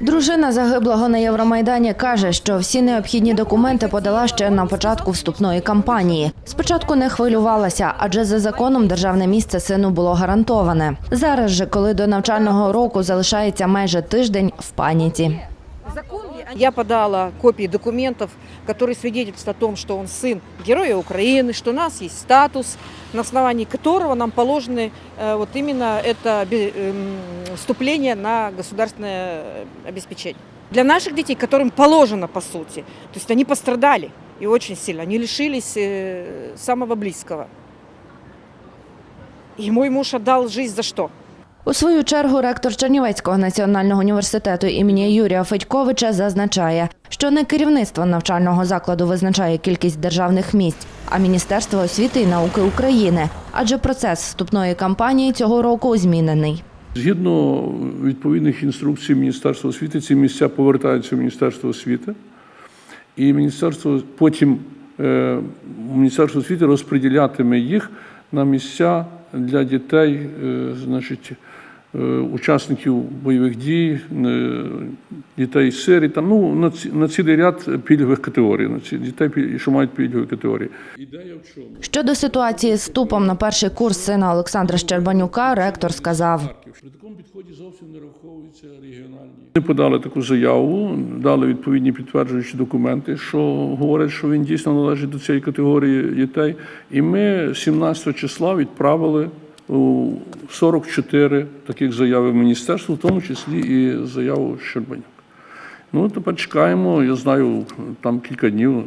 Дружина загиблого на Євромайдані каже, що всі необхідні документи подала ще на початку вступної кампанії. Спочатку не хвилювалася, адже за законом державне місце сину було гарантоване. Зараз же, коли до навчального року залишається майже тиждень, в паніці. Я подала копии документов, которые свидетельствуют о том, что он сын Героя Украины, что у нас есть статус, на основании которого нам положены э, вот именно это эм, вступление на государственное обеспечение. Для наших детей, которым положено по сути, то есть они пострадали и очень сильно, они лишились э, самого близкого. И мой муж отдал жизнь за что? У свою чергу ректор Чернівецького національного університету імені Юрія Федьковича зазначає, що не керівництво навчального закладу визначає кількість державних місць, а Міністерство освіти і науки України, адже процес вступної кампанії цього року змінений. Згідно відповідних інструкцій Міністерства освіти, ці місця повертаються в Міністерство освіти, і міністерство потім е, Міністерство освіти розподілятиме їх на місця для дітей, е, значить, учасників бойових дій, е, дітей сирі, там ну на ці- на цілий ряд пільгових категорій, на ці дітей, що мають пільгові категорії. Щодо ситуації з вступом на перший курс сина Олександра Щербанюка, ректор сказав. При такому підході зовсім не враховуються регіональні. Ми подали таку заяву, дали відповідні підтверджуючі документи, що говорять, що він дійсно належить до цієї категорії дітей. І ми 17 числа відправили 44 таких заяви в міністерство, в тому числі і заяву Щербанюк. Ну, тепер чекаємо. Я знаю, там кілька днів,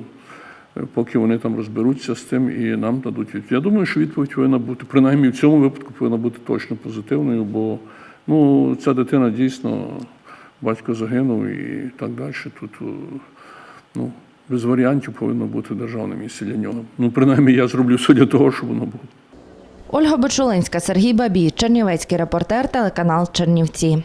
е, поки вони там розберуться з тим і нам дадуть відповідь. Я думаю, що відповідь повинна бути, принаймні в цьому випадку повинна бути точно позитивною, бо ну, ця дитина дійсно, батько загинув і так далі. Тут е, ну, без варіантів повинно бути державне місце для нього. Ну, принаймні, я зроблю все для того, щоб воно було. Ольга Бочулинська, Сергій Бабій, Чернівецький репортер, телеканал Чернівці.